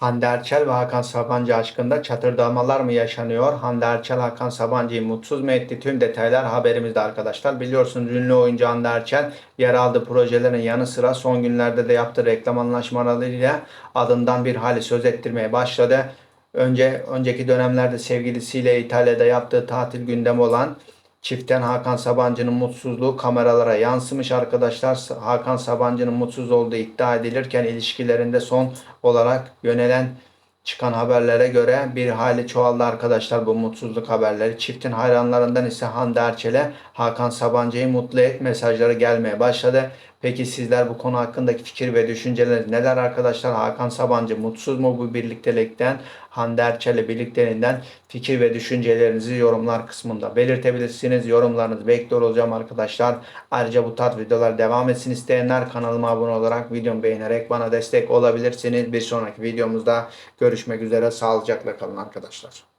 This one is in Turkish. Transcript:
Hande Erçel ve Hakan Sabancı aşkında çatırdamalar mı yaşanıyor? Hande Erçel Hakan Sabancı'yı mutsuz mu etti? Tüm detaylar haberimizde arkadaşlar. Biliyorsunuz ünlü oyuncu Hande Erçel yer aldığı projelerin yanı sıra son günlerde de yaptığı reklam anlaşmalarıyla adından bir hali söz ettirmeye başladı. Önce önceki dönemlerde sevgilisiyle İtalya'da yaptığı tatil gündemi olan Çiften Hakan Sabancı'nın mutsuzluğu kameralara yansımış arkadaşlar. Hakan Sabancı'nın mutsuz olduğu iddia edilirken ilişkilerinde son olarak yönelen çıkan haberlere göre bir hali çoğaldı arkadaşlar bu mutsuzluk haberleri. Çiftin hayranlarından ise Hande Erçel'e Hakan Sabancı'yı mutlu et mesajları gelmeye başladı. Peki sizler bu konu hakkındaki fikir ve düşünceler neler arkadaşlar? Hakan Sabancı mutsuz mu bu birliktelikten? Hande Erçel'le birlikteliğinden fikir ve düşüncelerinizi yorumlar kısmında belirtebilirsiniz. Yorumlarınızı bekliyor olacağım arkadaşlar. Ayrıca bu tarz videolar devam etsin isteyenler kanalıma abone olarak videomu beğenerek bana destek olabilirsiniz. Bir sonraki videomuzda görüşmek üzere. Sağlıcakla kalın arkadaşlar.